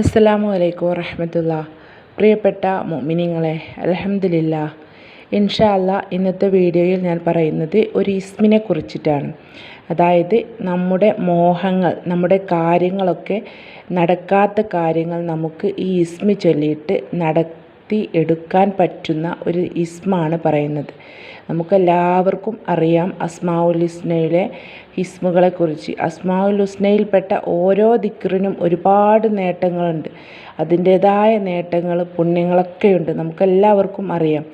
അസ്സലാമു അലൈക്കും വറഹമത്തുള്ള. പ്രിയപ്പെട്ട മുഅ്മിനീങ്ങളെ അലഹമില്ല ഇൻഷാ അല്ലാ ഇന്നത്തെ വീഡിയോയിൽ ഞാൻ പറയുന്നത് ഒരു ഇസ്മിനെ കുറിച്ചിട്ടാണ്. അതായത് നമ്മുടെ മോഹങ്ങൾ നമ്മുടെ കാര്യങ്ങളൊക്കെ നടക്കാത്ത കാര്യങ്ങൾ നമുക്ക് ഈ ഇസ്മി ചൊല്ലിയിട്ട് നടത്തി എടുക്കാൻ പറ്റുന്ന ഒരു ഇസ്മാണ് പറയുന്നത്. നമുക്കെല്ലാവർക്കും അറിയാം അസ്മാഉൽ ഹുസ്നയിലെ ഹിസ്മുകളെക്കുറിച്ച്. അസ്മാഉൽ ഹുസ്നയിൽപ്പെട്ട ഓരോ ദിക്റിനും ഒരുപാട് നേട്ടങ്ങളുണ്ട്. അതിന്റേതായ നേട്ടങ്ങൾ പുണ്യങ്ങളൊക്കെയുണ്ട്. നമുക്കെല്ലാവർക്കും അറിയാം.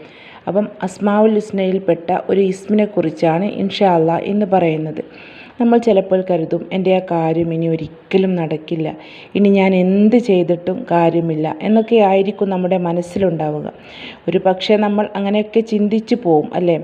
അപ്പം അസ്മാഉൽ ഹുസ്നയിൽപ്പെട്ട ഒരു ഇസ്മിനെക്കുറിച്ചാണ് ഇൻഷാ അള്ളാഹ് ഇന്ന് പറയുന്നത്. നമ്മൾ ചിലപ്പോൾ കരുതും എന്റെ ആ കാര്യം ഇനി ഒരിക്കലും നടക്കില്ല. ഇനി ഞാൻ എന്ത് ചെയ്തിട്ടും കാര്യമില്ല. എന്നൊക്കെ ആയിരിക്കും നമ്മുടെ മനസ്സിലുണ്ടാവുക. ഒരു പക്ഷേ നമ്മൾ അങ്ങനെയൊക്കെ ചിന്തിച്ചു പോവും അല്ലേ?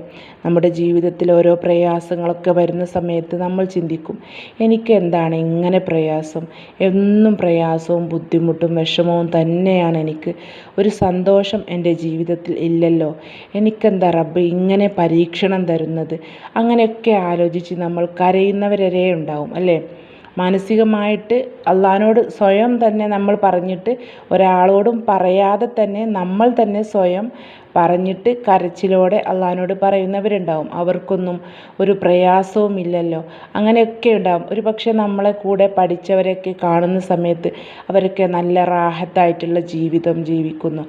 നമ്മുടെ ജീവിതത്തിൽ ഓരോ പ്രയാസങ്ങളൊക്കെ വരുന്ന സമയത്ത് നമ്മൾ ചിന്തിക്കും എനിക്ക് എന്താണ് ഇങ്ങനെ പ്രയാസം? എന്നും പ്രയാസവും ബുദ്ധിമുട്ടും വിഷമവും തന്നെയാണ് എനിക്ക്. ഒരു സന്തോഷം എന്റെ ജീവിതത്തിൽ ഇല്ലല്ലോ. എനിക്കെന്താ റബ്ബ് ഇങ്ങനെ പരീക്ഷണം തരുന്നത്? അങ്ങനെയൊക്കെ ആലോചിച്ച് നമ്മൾ കരയുന്നവരെ ഉണ്ടാവും അല്ലേ? മാനസികമായിട്ട് അള്ളഹാനോട് സ്വയം തന്നെ നമ്മൾ പറഞ്ഞിട്ട് ഒരാളോടും പറയാതെ തന്നെ നമ്മൾ തന്നെ സ്വയം പറഞ്ഞിട്ട് കരച്ചിലോടെ അള്ളഹാനോട് പറയുന്നവരുണ്ടാവും. അവർക്കൊന്നും ഒരു പ്രയാസവും ഇല്ലല്ലോ. അങ്ങനെയൊക്കെ ഉണ്ടാവും. ഒരു പക്ഷേ നമ്മളെ കൂടെ പഠിച്ചവരൊക്കെ കാണുന്ന സമയത്ത് അവരൊക്കെ നല്ല റാഹത്തായിട്ടുള്ള ജീവിതം ജീവിക്കുന്നു.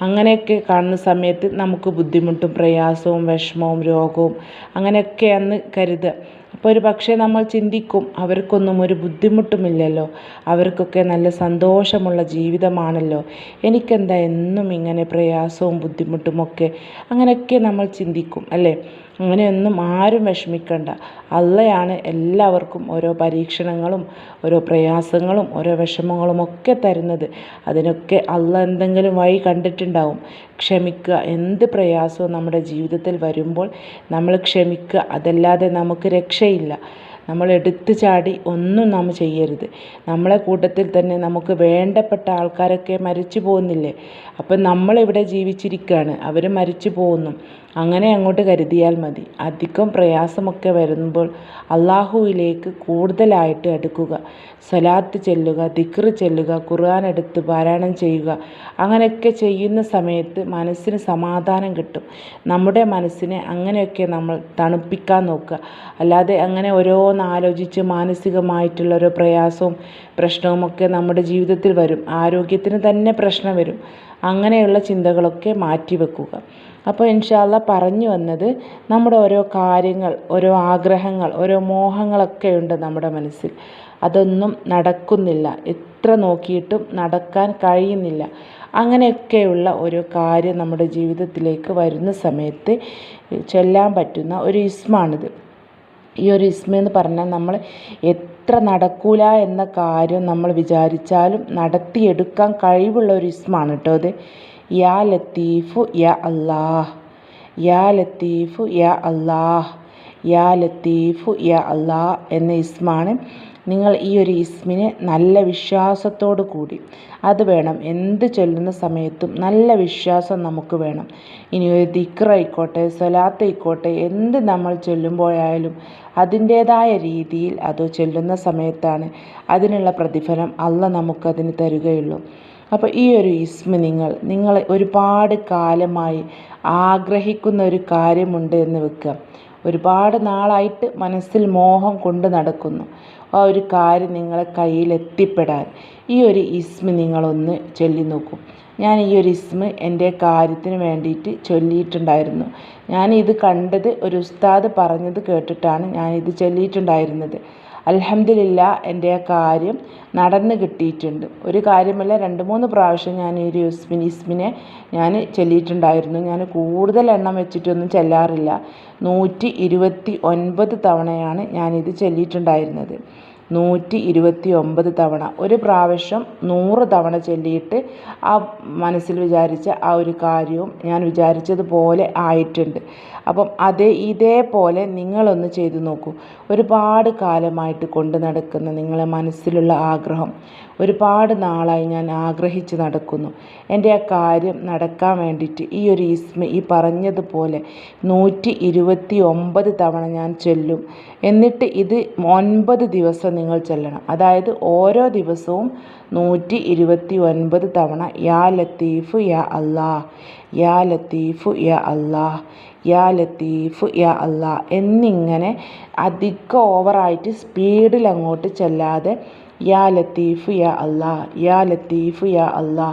അങ്ങനെയൊക്കെ കാണുന്ന സമയത്ത് നമുക്ക് ബുദ്ധിമുട്ടും പ്രയാസവും വിഷമവും രോഗവും അങ്ങനെയൊക്കെ അന്ന് കരുതുക. അപ്പോൾ ഒരു പക്ഷേ നമ്മൾ ചിന്തിക്കും അവർക്കൊന്നും ഒരു ബുദ്ധിമുട്ടുമില്ലല്ലോ അവർക്കൊക്കെ നല്ല സന്തോഷമുള്ള ജീവിതമാണല്ലോ. എനിക്കെന്താ എന്നും ഇങ്ങനെ പ്രയാസവും ബുദ്ധിമുട്ടുമൊക്കെ അങ്ങനെയൊക്കെ നമ്മൾ ചിന്തിക്കും അല്ലേ? അങ്ങനെയൊന്നും ആരും വിഷമിക്കണ്ട. അള്ളയാണ് എല്ലാവർക്കും ഓരോ പരീക്ഷണങ്ങളും ഓരോ പ്രയാസങ്ങളും ഓരോ വിഷമങ്ങളും ഒക്കെ തരുന്നത്. അതിനൊക്കെ അള്ള എന്തെങ്കിലും വഴി കണ്ടിട്ടുണ്ടാവും. ക്ഷമിക്കുക. എന്ത് പ്രയാസവും നമ്മുടെ ജീവിതത്തിൽ വരുമ്പോൾ നമ്മൾ ക്ഷമിക്കുക. അതല്ലാതെ നമുക്ക് രക്ഷയില്ല. നമ്മൾ എടുത്തു ചാടി ഒന്നും നാം ചെയ്യരുത്. നമ്മളെ കൂട്ടത്തിൽ തന്നെ നമുക്ക് വേണ്ടപ്പെട്ട ആൾക്കാരൊക്കെ മരിച്ചു പോകുന്നില്ലേ? അപ്പം നമ്മളിവിടെ ജീവിച്ചിരിക്കുകയാണ്. അവർ മരിച്ചു പോകുന്നു. അങ്ങനെ അങ്ങോട്ട് കരുതിയാൽ മതി. അധികം പ്രയാസമൊക്കെ വരുമ്പോൾ അള്ളാഹുവിലേക്ക് കൂടുതലായിട്ട് അടുക്കുക. സലാത്ത് ചെല്ലുക ദിക്റ് ചെല്ലുക ഖുർആൻ എടുത്ത് പാരായണം ചെയ്യുക. അങ്ങനെയൊക്കെ ചെയ്യുന്ന സമയത്ത് മനസ്സിന് സമാധാനം കിട്ടും. നമ്മുടെ മനസ്സിനെ അങ്ങനെയൊക്കെ നമ്മൾ തണുപ്പിക്കാൻ നോക്കുക. അല്ലാതെ അങ്ങനെ ഓരോന്ന് ആലോചിച്ച് മാനസികമായിട്ടുള്ള ഓരോ പ്രയാസവും പ്രശ്നവുമൊക്കെ നമ്മുടെ ജീവിതത്തിൽ വരും. ആരോഗ്യത്തിന് തന്നെ പ്രശ്നം വരും. അങ്ങനെയുള്ള ചിന്തകളൊക്കെ മാറ്റി വെക്കുക അപ്പോൾ ഇൻഷാല്ല പറഞ്ഞു വന്നത് നമ്മുടെ ഓരോ കാര്യങ്ങൾ ഓരോ ആഗ്രഹങ്ങൾ ഓരോ മോഹങ്ങളൊക്കെ ഉണ്ട് നമ്മുടെ മനസ്സിൽ. അതൊന്നും നടക്കുന്നില്ല. എത്ര നോക്കിയിട്ടും നടക്കാൻ കഴിയുന്നില്ല. അങ്ങനെയൊക്കെയുള്ള ഒരു കാര്യം നമ്മുടെ ജീവിതത്തിലേക്ക് വരുന്ന സമയത്ത് ചൊല്ലാൻ പറ്റുന്ന ഒരു ഇസ്മാണിത്. ഈ ഒരു ഇസ്മ എന്ന് പറഞ്ഞാൽ നമ്മൾ എത്ര നടക്കൂല എന്ന കാര്യം നമ്മൾ വിചാരിച്ചാലും നടത്തിയെടുക്കാൻ കഴിവുള്ള ഒരു ഇസ്മാണ് കേട്ടോ അത്. യാ ലത്തീഫു യാ അല്ലാഹ്. യാ ലത്തീഫു യാ അല്ലാഹ്. യാ ലത്തീഫു യാ അല്ലാഹ് എന്ന ഇസ്മാണ് നിങ്ങൾ ഈ ഒരു ഇസ്മിനെ നല്ല വിശ്വാസത്തോടു കൂടി. അത് വേണം. എന്ത് ചൊല്ലുന്ന സമയത്തും നല്ല വിശ്വാസം നമുക്ക് വേണം. ഇനി ഒരു ദിക്റായിക്കോട്ടെ സ്വലാത്തായിക്കോട്ടെ എന്ത് നമ്മൾ ചൊല്ലുമ്പോഴായാലും അതിന്റേതായ രീതിയിൽ അത് ചൊല്ലുന്ന സമയത്താണ് അതിനുള്ള പ്രതിഫലം അല്ല നമുക്കതിന് തരികയുള്ളൂ. അപ്പോൾ ഈ ഒരു ഇസ്മ നിങ്ങൾ നിങ്ങൾ ഒരുപാട് കാലമായി ആഗ്രഹിക്കുന്ന ഒരു കാര്യമുണ്ട് എന്ന് വെക്കുക. ഒരുപാട് നാളായിട്ട് മനസ്സിൽ മോഹം കൊണ്ട് നടക്കുന്നു. ആ ഒരു കാര്യം നിങ്ങളെ കയ്യിൽ എത്തിപ്പെടാൻ. ഈ ഒരു ഇസ്മ നിങ്ങളൊന്ന് ചൊല്ലി നോക്കും. ഞാൻ ഈ ഒരു ഇസ്മ എന്റെ കാര്യത്തിന് വേണ്ടിയിട്ട് ചൊല്ലിയിട്ടുണ്ടായിരുന്നു. ഞാൻ ഇത് കണ്ടത് ഒരു ഉസ്താദ് പറഞ്ഞത് കേട്ടിട്ടാണ് ഞാൻ ഇത് ചൊല്ലിയിട്ടുണ്ടായിരുന്നത്. അൽഹംദുലില്ല എന്റെ ആ കാര്യം നടന്ന് കിട്ടിയിട്ടുണ്ട്. ഒരു കാര്യമല്ല രണ്ട് മൂന്ന് പ്രാവശ്യം ഞാൻ ഈ ഒരു യുസ്മിൻ ഇസ്മിനെ ഞാൻ ചൊല്ലിയിട്ടുണ്ടായിരുന്നു. ഞാൻ കൂടുതൽ എണ്ണം വെച്ചിട്ടൊന്നും ചെല്ലാറില്ല. നൂറ്റി ഇരുപത്തി ഒൻപത് തവണയാണ് ഞാനിത് ചൊല്ലിയിട്ടുണ്ടായിരുന്നത്. നൂറ്റി ഇരുപത്തി ഒമ്പത് തവണ. ഒരു പ്രാവശ്യം നൂറ് തവണ ചൊല്ലിയിട്ട് ആ മനസ്സിൽ വിചാരിച്ച ആ ഒരു കാര്യവും ഞാൻ വിചാരിച്ചതുപോലെ ആയിട്ടുണ്ട്. അപ്പം അതേ ഇതേപോലെ നിങ്ങളൊന്ന് ചെയ്തു നോക്കൂ. ഒരുപാട് കാലമായിട്ട് കൊണ്ട് നടക്കുന്ന നിങ്ങളെ മനസ്സിലുള്ള ആഗ്രഹം ഒരുപാട് നാളായി ഞാൻ ആഗ്രഹിച്ച് നടക്കുന്നു. എന്റെ ആ കാര്യം നടക്കാൻ വേണ്ടിയിട്ട് ഈ ഒരു ഇസ്മ ഈ പറഞ്ഞതുപോലെ നൂറ്റി ഇരുപത്തി ഒമ്പത് തവണ ഞാൻ ചൊല്ലും. എന്നിട്ട് ഇത് ഒൻപത് ദിവസം നിങ്ങൾ ചൊല്ലണം. അതായത് ഓരോ ദിവസവും നൂറ്റി ഇരുപത്തി ഒൻപത് തവണ യാ ലത്തീഫ് യാ അല്ലാ യാ ലത്തീഫ് യാ അല്ലാ യാ ലത്തീഫ് യാ അല്ലാ എന്നിങ്ങനെ അധികം ഓവറായിട്ട് സ്പീഡിൽ അങ്ങോട്ട് ചെല്ലാതെ യാ ലത്തീഫ് യാ അല്ലാ യാ ലത്തീഫ് യാ അല്ലാ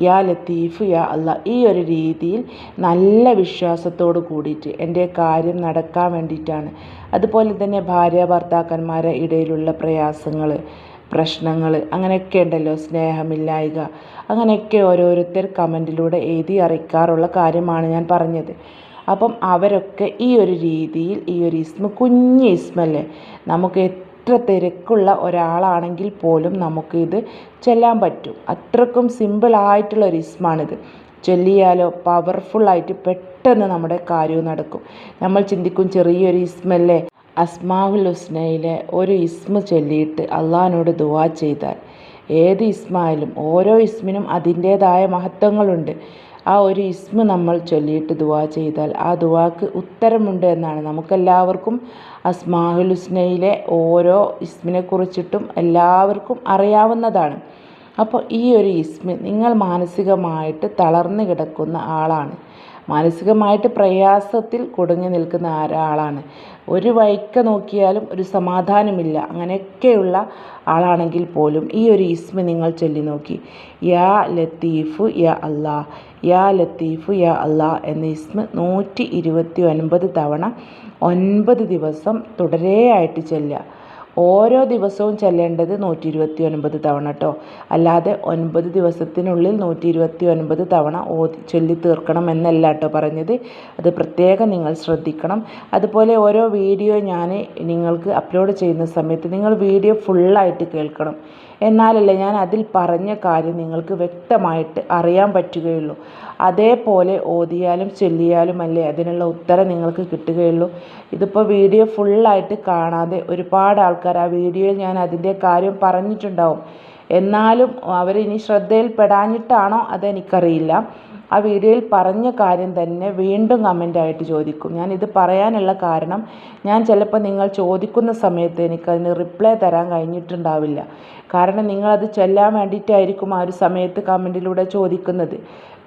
യാ ലത്തീഫ് യാ അല്ലാ ഈ ഒരു രീതിയിൽ നല്ല വിശ്വാസത്തോട് കൂടിയിട്ട് എന്റെ കാര്യം നടക്കാൻ വേണ്ടിയിട്ടാണ്. അതുപോലെ തന്നെ ഭാര്യ ഭർത്താക്കന്മാരെ ഇടയിലുള്ള പ്രയാസങ്ങൾ പ്രശ്നങ്ങൾ അങ്ങനെയൊക്കെ ഉണ്ടല്ലോ. സ്നേഹമില്ലായ്ക. അങ്ങനെയൊക്കെ ഓരോരുത്തർ കമന്റിലൂടെ എഴുതി അറിയിക്കാറുള്ള കാര്യമാണ് ഞാൻ പറഞ്ഞത്. അപ്പം അവരൊക്കെ ഈ ഒരു രീതിയിൽ ഈ ഒരു ഇസ്മ കുഞ്ഞ് ഇസ്മല്ലേ? നമുക്ക് എത്ര തിരക്കുള്ള ഒരാളാണെങ്കിൽ പോലും നമുക്ക് ഇത് ചൊല്ലാൻ പറ്റും. അത്രക്കും സിമ്പിളായിട്ടുള്ള ഒരു ഇസ്മാണിത് ചൊല്ലിയാലോ പവർഫുള്ളായിട്ട് പെട്ടെന്ന് നമ്മുടെ കാര്യവും നടക്കും. നമ്മൾ ചിന്തിക്കും ചെറിയൊരു ഇസ്മല്ലേ അസ്മാഹുൽ ഹുസ്നയിലെ ഒരു ഇസ്മ ചൊല്ലിയിട്ട് അള്ളാഹിനോട് ദുവാ ചെയ്താൽ ഏത് ഇസ്മായാലും ഓരോ ഇസ്മിനും അതിന്റേതായ മഹത്വങ്ങളുണ്ട്. ആ ഒരു ഇസ്മ നമ്മൾ ചൊല്ലിയിട്ട് ദുവാ ചെയ്താൽ ആ ദുവാക്ക് ഉത്തരമുണ്ട് എന്നാണ്. നമുക്കെല്ലാവർക്കും അസ്മാഹുൽ ഹുസ്നയിലെ ഓരോ ഇസ്മിനെ കുറിച്ചിട്ടും എല്ലാവർക്കും അറിയാവുന്നതാണ്. അപ്പോൾ ഈ ഒരു ഇസ്മ നിങ്ങൾ മാനസികമായിട്ട് തളർന്നു കിടക്കുന്ന ആളാണ്. മാനസികമായിട്ട് പ്രയാസത്തിൽ കുടുങ്ങി നിൽക്കുന്ന ഒരാളാണ്. ഒരു വൈക്ക നോക്കിയാലും ഒരു സമാധാനമില്ല. അങ്ങനെയൊക്കെയുള്ള ആളാണെങ്കിൽ പോലും ഈ ഒരു ഇസ്മ നിങ്ങൾ ചൊല്ലി നോക്കി യാ ലത്തീഫു യാ അല്ലാ യാ ലത്തീഫു യാ അള്ളാ എന്ന ഇസ്മ നൂറ്റി ഇരുപത്തി ഒൻപത് തവണ ഒൻപത് ദിവസം തുടരെയായിട്ട് ചെല്ലുക. ഓരോ ദിവസവും ചെല്ലേണ്ടത് നൂറ്റി ഇരുപത്തി ഒൻപത് തവണ കേട്ടോ അല്ലാതെ ഒൻപത് ദിവസത്തിനുള്ളിൽ നൂറ്റി ഇരുപത്തി ഒൻപത് തവണ ഓതി ചൊല്ലി തീർക്കണം എന്നല്ല കേട്ടോ പറഞ്ഞത്. അത് പ്രത്യേകം നിങ്ങൾ ശ്രദ്ധിക്കണം. അതുപോലെ ഓരോ വീഡിയോ ഞാൻ നിങ്ങൾക്ക് അപ്ലോഡ് ചെയ്യുന്ന സമയത്ത് നിങ്ങൾ വീഡിയോ ഫുള്ളായിട്ട് കേൾക്കണം. എന്നാലല്ലേ ഞാൻ അതിൽ പറഞ്ഞ കാര്യം നിങ്ങൾക്ക് വ്യക്തമായിട്ട് അറിയാൻ പറ്റുകയുള്ളൂ. അതേപോലെ ഓതിയാലും ചൊല്ലിയാലും അല്ലേ അതിനുള്ള ഉത്തരം നിങ്ങൾക്ക് കിട്ടുകയുള്ളൂ. ഇതിപ്പോൾ വീഡിയോ ഫുള്ളായിട്ട് കാണാതെ ഒരുപാട് ആൾക്കാർ ആ വീഡിയോയിൽ ഞാൻ അതിന്റെ കാര്യം പറഞ്ഞിട്ടുണ്ടാവും. എന്നാലും അവരിനി ശ്രദ്ധയിൽപ്പെടാഞ്ഞിട്ടാണോ അതെനിക്കറിയില്ല. ആ വീഡിയോയിൽ പറഞ്ഞ കാര്യം തന്നെ വീണ്ടും കമന്റായിട്ട് ചോദിക്കും. ഞാൻ ഇത് പറയാനുള്ള കാരണം ഞാൻ ചിലപ്പോൾ നിങ്ങൾ ചോദിക്കുന്ന സമയത്ത് എനിക്കതിന് റിപ്ലൈ തരാൻ കഴിഞ്ഞിട്ടുണ്ടാവില്ല. കാരണം നിങ്ങളത് ചൊല്ലാൻ വേണ്ടിയിട്ടായിരിക്കും ആ ഒരു സമയത്ത് കമന്റിലൂടെ ചോദിക്കുന്നത്.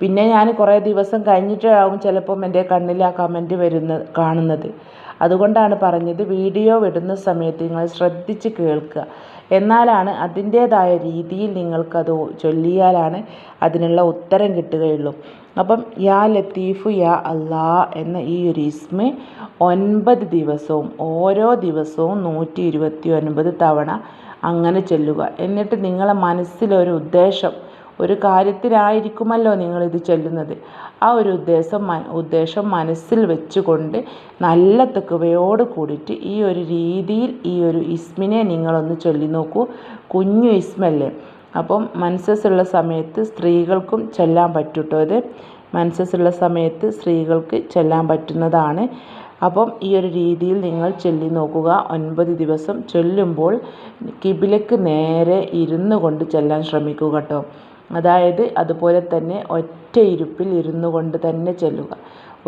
പിന്നെ ഞാൻ കുറേ ദിവസം കഴിഞ്ഞിട്ടാവും ചിലപ്പം എന്റെ കണ്ണിൽ ആ കമന്റ് വരുന്നത് കാണുന്നത്. അതുകൊണ്ടാണ് പറഞ്ഞത് വീഡിയോ വിടുന്ന സമയത്ത് നിങ്ങൾ ശ്രദ്ധിച്ച് കേൾക്കുക. എന്നാലാണ് അതിന്റേതായ രീതിയിൽ നിങ്ങൾക്കത് ചൊല്ലിയാലാണ് അതിനുള്ള ഉത്തരം കിട്ടുകയുള്ളൂ. അപ്പം യാ ലത്തീഫു യാ അല്ലാ എന്ന ഈ ഒരു ഇസ്മ ഒൻപത് ദിവസവും ഓരോ ദിവസവും നൂറ്റി ഇരുപത്തി ഒൻപത് തവണ അങ്ങനെ ചൊല്ലുക. എന്നിട്ട് നിങ്ങളെ മനസ്സിലൊരു ഉദ്ദേശം ഒരു കാര്യത്തിനായിരിക്കുമല്ലോ നിങ്ങളിത് ചെല്ലുന്നത്. ആ ഒരു ഉദ്ദേശം ഉദ്ദേശം മനസ്സിൽ വെച്ചുകൊണ്ട് നല്ല തെക്കുവയോട് കൂടിയിട്ട് ഈ ഒരു രീതിയിൽ ഈ ഒരു ഇസ്മിനെ നിങ്ങളൊന്ന് ചൊല്ലി നോക്കൂ. കുഞ്ഞു ഇസ്മല്ലേ? അപ്പം മനസ്സസ്സുള്ള സമയത്ത് സ്ത്രീകൾക്കും ചെല്ലാൻ പറ്റൂട്ടോ ഇത്? മനസ്സസ്സുള്ള സമയത്ത് സ്ത്രീകൾക്ക് ചെല്ലാൻ പറ്റുന്നതാണ്. അപ്പം ഈ ഒരു രീതിയിൽ നിങ്ങൾ ചൊല്ലി നോക്കുക. ഒൻപത് ദിവസം ചൊല്ലുമ്പോൾ കിബിലക്ക് നേരെ ഇരുന്നു കൊണ്ട് ചെല്ലാൻ ശ്രമിക്കുക കേട്ടോ. അതായത് അതുപോലെ തന്നെ ഒറ്റ ഇരുപ്പിൽ ഇരുന്നു കൊണ്ട് തന്നെ ചെല്ലുക.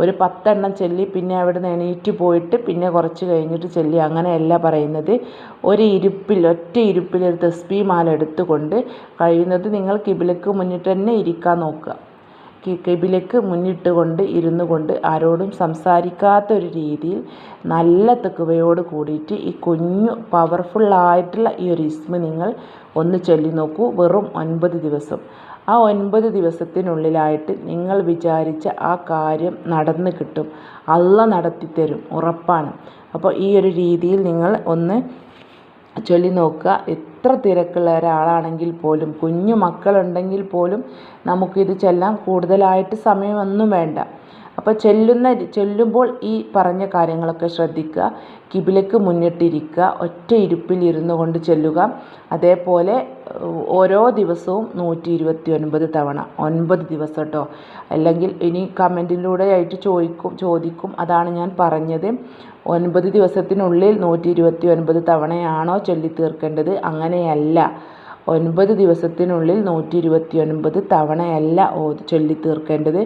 ഒരു പത്തെണ്ണം ചെല്ലി പിന്നെ അവിടെ നിന്ന് എണീറ്റ് പോയിട്ട് പിന്നെ കുറച്ച് കഴിഞ്ഞിട്ട് ചൊല്ലി അങ്ങനെയല്ല പറയുന്നത്. ഒരു ഇരുപ്പിൽ ഒറ്റ ഇരുപ്പിൽ ഒരു തസ്ബീ മാല എടുത്തുകൊണ്ട് കഴിയുന്നത് നിങ്ങൾ കിബിലക്ക് മുന്നിട്ട് തന്നെ ഇരിക്കാൻ നോക്കുക. കിബിലക്ക് മുന്നിട്ട് കൊണ്ട് ഇരുന്നു കൊണ്ട് ആരോടും സംസാരിക്കാത്ത ഒരു രീതിയിൽ നല്ല തെക്കുവയോട് കൂടിയിട്ട് ഈ കുഞ്ഞു പവർഫുള്ളായിട്ടുള്ള ഈ ഒരു ഇസ്മ നിങ്ങൾ ഒന്ന് ചൊല്ലി നോക്കൂ. വെറും ഒൻപത് ദിവസം. ആ ഒൻപത് ദിവസത്തിനുള്ളിലായിട്ട് നിങ്ങൾ വിചാരിച്ച ആ കാര്യം നടന്നു കിട്ടും. അള്ള നടത്തിത്തരും. ഉറപ്പാണ്. അപ്പോൾ ഈ ഒരു രീതിയിൽ നിങ്ങൾ ഒന്ന് ചൊല്ലി നോക്കുക. എത്ര തിരക്കുള്ള ഒരാളാണെങ്കിൽ പോലും കുഞ്ഞു മക്കളുണ്ടെങ്കിൽ പോലും നമുക്കിത് ചെല്ലാൻ കൂടുതലായിട്ട് സമയമൊന്നും വേണ്ട. അപ്പോൾ ചെല്ലുന്ന ചെല്ലുമ്പോൾ ഈ പറഞ്ഞ കാര്യങ്ങളൊക്കെ ശ്രദ്ധിക്കുക. കിബിലക്ക് മുന്നിട്ടിരിക്കുക. ഒറ്റ ഇരുപ്പിൽ ഇരുന്നു കൊണ്ട് ചെല്ലുക. അതേപോലെ ഓരോ ദിവസവും നൂറ്റി ഇരുപത്തി ഒൻപത് തവണ ഒൻപത് ദിവസം കേട്ടോ അല്ലെങ്കിൽ ഇനി കമന്റിലൂടെ ആയിട്ട് ചോദിക്കും ചോദിക്കും അതാണ് ഞാൻ പറഞ്ഞത്. ഒൻപത് ദിവസത്തിനുള്ളിൽ നൂറ്റി ഇരുപത്തി ഒൻപത് തവണയാണോ ചൊല്ലി തീർക്കേണ്ടത് അങ്ങനെയല്ല. ഒൻപത് ദിവസത്തിനുള്ളിൽ നൂറ്റി ഇരുപത്തി ഒൻപത് തവണയല്ല ഓ ചൊല്ലി തീർക്കേണ്ടത്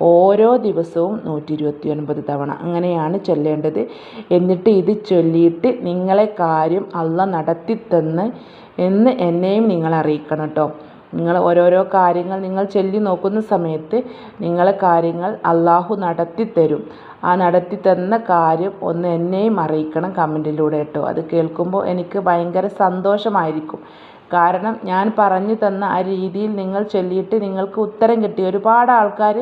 ഓരോ ദിവസവും നൂറ്റി ഇരുപത്തി ഒൻപത് തവണ അങ്ങനെയാണ് ചൊല്ലേണ്ടത്. എന്നിട്ട് ഇത് ചൊല്ലിയിട്ട് നിങ്ങളെ കാര്യം അള്ള നടത്തിത്തന്ന് എന്ന് എന്നെയും നിങ്ങൾ അറിയിക്കണം കേട്ടോ. നിങ്ങൾ ഓരോരോ കാര്യങ്ങൾ നിങ്ങൾ ചൊല്ലി നോക്കുന്ന സമയത്ത് നിങ്ങളെ കാര്യങ്ങൾ അള്ളാഹു നടത്തിത്തരും. ആ നടത്തി തന്ന കാര്യം ഒന്ന് എന്നെയും അറിയിക്കണം കമന്റിലൂടെ കേട്ടോ. അത് കേൾക്കുമ്പോൾ എനിക്ക് ഭയങ്കര സന്തോഷമായിരിക്കും. കാരണം ഞാൻ പറഞ്ഞു തന്ന ആ രീതിയിൽ നിങ്ങൾ ചൊല്ലിയിട്ട് നിങ്ങൾക്ക് ഉത്തരം കിട്ടി. ഒരുപാട് ആൾക്കാർ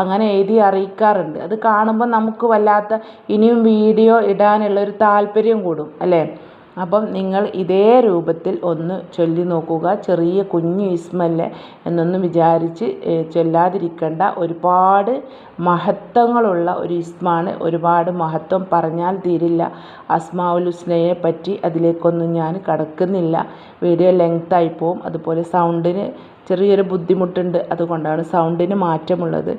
അങ്ങനെ എഴുതി അറിയിക്കാറുണ്ട്. അത് കാണുമ്പോൾ നമുക്ക് വല്ലാത്ത ഇനിയും വീഡിയോ ഇടാനുള്ള ഒരു താല്പര്യം കൂടും അല്ലേ? അപ്പം നിങ്ങൾ ഇതേ രൂപത്തിൽ ഒന്ന് ചൊല്ലി നോക്കുക. ചെറിയ കുഞ്ഞു ഇസ്മല്ലേ എന്നൊന്നും വിചാരിച്ച് ചൊല്ലാതിരിക്കേണ്ട. ഒരുപാട് മഹത്വങ്ങളുള്ള ഒരു ഇസ്മാണ്. ഒരുപാട് മഹത്വം പറഞ്ഞാൽ തീരില്ല. അസ്മാഉൽ ഹുസ്നയെ പറ്റി അതിലേക്കൊന്നും ഞാൻ കടക്കുന്നില്ല. വീഡിയോ ലെങ്തായി പോവും. അതുപോലെ സൗണ്ടിന് ചെറിയൊരു ബുദ്ധിമുട്ടുണ്ട്. അതുകൊണ്ടാണ് സൗണ്ടിന് മാറ്റമുള്ളത്.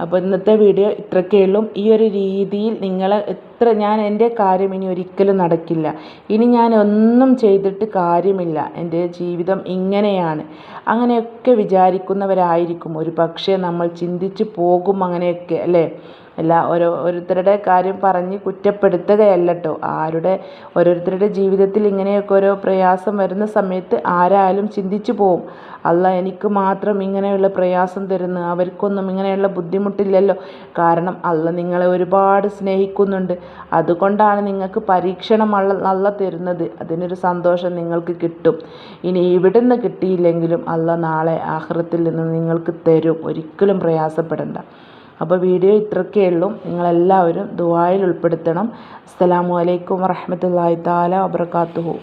അപ്പോൾ ഇന്നത്തെ വീഡിയോ ഇത്രയൊക്കെ ഉള്ളൂ. ഈ ഒരു രീതിയിൽ നിങ്ങൾ എത്ര ഞാൻ എന്റെ കാര്യം ഇനി ഒരിക്കലും നടക്കില്ല. ഇനി ഞാൻ ഒന്നും ചെയ്തിട്ട് കാര്യമില്ല. എന്റെ ജീവിതം ഇങ്ങനെയാണ്. അങ്ങനെയൊക്കെ വിചാരിക്കുന്നവരായിരിക്കും. ഒരു പക്ഷേ നമ്മൾ ചിന്തിച്ച് പോകും അങ്ങനെയൊക്കെ അല്ലേ? അല്ല ഓരോ ഓരോരുത്തരുടെ കാര്യം പറഞ്ഞ് കുറ്റപ്പെടുത്തുകയല്ല കേട്ടോ ആരുടെ ഓരോരുത്തരുടെ ജീവിതത്തിൽ ഇങ്ങനെയൊക്കെ ഓരോ പ്രയാസം വരുന്ന സമയത്ത് ആരായാലും ചിന്തിച്ചു പോവും. അല്ല എനിക്ക് മാത്രം ഇങ്ങനെയുള്ള പ്രയാസം തരുന്നു. അവർക്കൊന്നും ഇങ്ങനെയുള്ള ബുദ്ധിമുട്ടില്ലല്ലോ. കാരണം അല്ല നിങ്ങളെ ഒരുപാട് സ്നേഹിക്കുന്നുണ്ട്. അതുകൊണ്ടാണ് നിങ്ങൾക്ക് പരീക്ഷണം നല്ല തരുന്നത്. അതിനൊരു സന്തോഷം നിങ്ങൾക്ക് കിട്ടും. ഇനി ഇവിടുന്ന് കിട്ടിയില്ലെങ്കിലും അല്ല നാളെ ആഹ്റത്തിൽ നിന്ന് നിങ്ങൾക്ക് തരും. ഒരിക്കലും പ്രയാസപ്പെടണ്ട. അപ്പോൾ വീഡിയോ ഇത്രയൊക്കെ ഉള്ളൂ. നിങ്ങളെല്ലാവരും ദുബായിൽ ഉൾപ്പെടുത്തണം. അസ്സലാമു അലൈക്കും വറഹമത്തല്ലാഹി താല വബർക്കാത്തുഹു